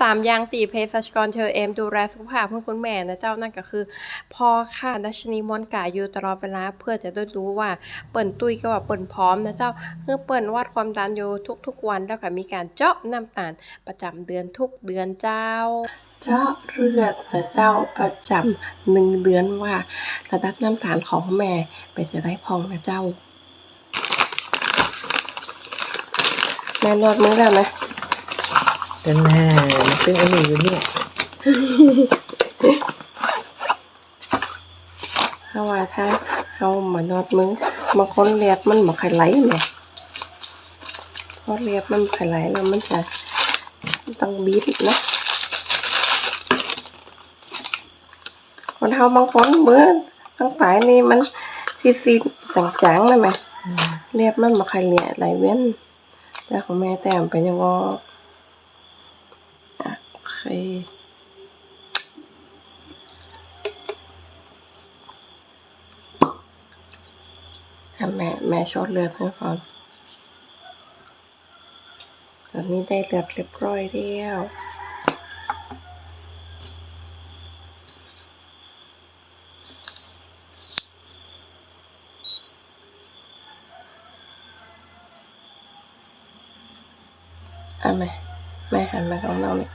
สามยางตีเภสัชกรเชอเอม ดูแลสุขภาพเพื่อคุณแม่นะเจ้านั่นก็คือ พอค่ะดัชนีมอนกาอยู่ตลอดเวลาเพื่อจะได้รู้ว่าเปิ่นตุ้ยก็ว่าเปิ่นพร้อมนะเจ้าเพื่อเปิ่นวัดความดันอยู่ทุกๆวันแล้วก็มีการเจาะน้ำตาลประจำเดือนทุกเดือนเจ้าเจาะเลือดนะเจ้าประจำหนึ่งเดือนว่าระดับน้ำตาลของแม่เป็นจะได้พองนะเจ้าแม่นวดมือแล้วนะ กันหน้าซึ่งอันนี้อยู่เนี่ยถ้าว่าถ้าเอามานวดมือบางคนเรียบมันบ่ค่อยไหลแหมเพราะเรียบมันบ่ค่อยไหลแล้วมันจะต้องบีบนะคนเฮาบางคนมือทั้งปลายนี่มันซีดๆจางๆนะแหมอืมเรียบมันบ่ค่อยเลียไหลเว้นแต่ของแม่แต้มเป็นยังงออะโอ เคอะแม่แม่ชดเลือดให้ก่อนตอนนี้ได้เลือดเรียบร้อยแล้วอะแม่แม่หันมาของเราเนี่ย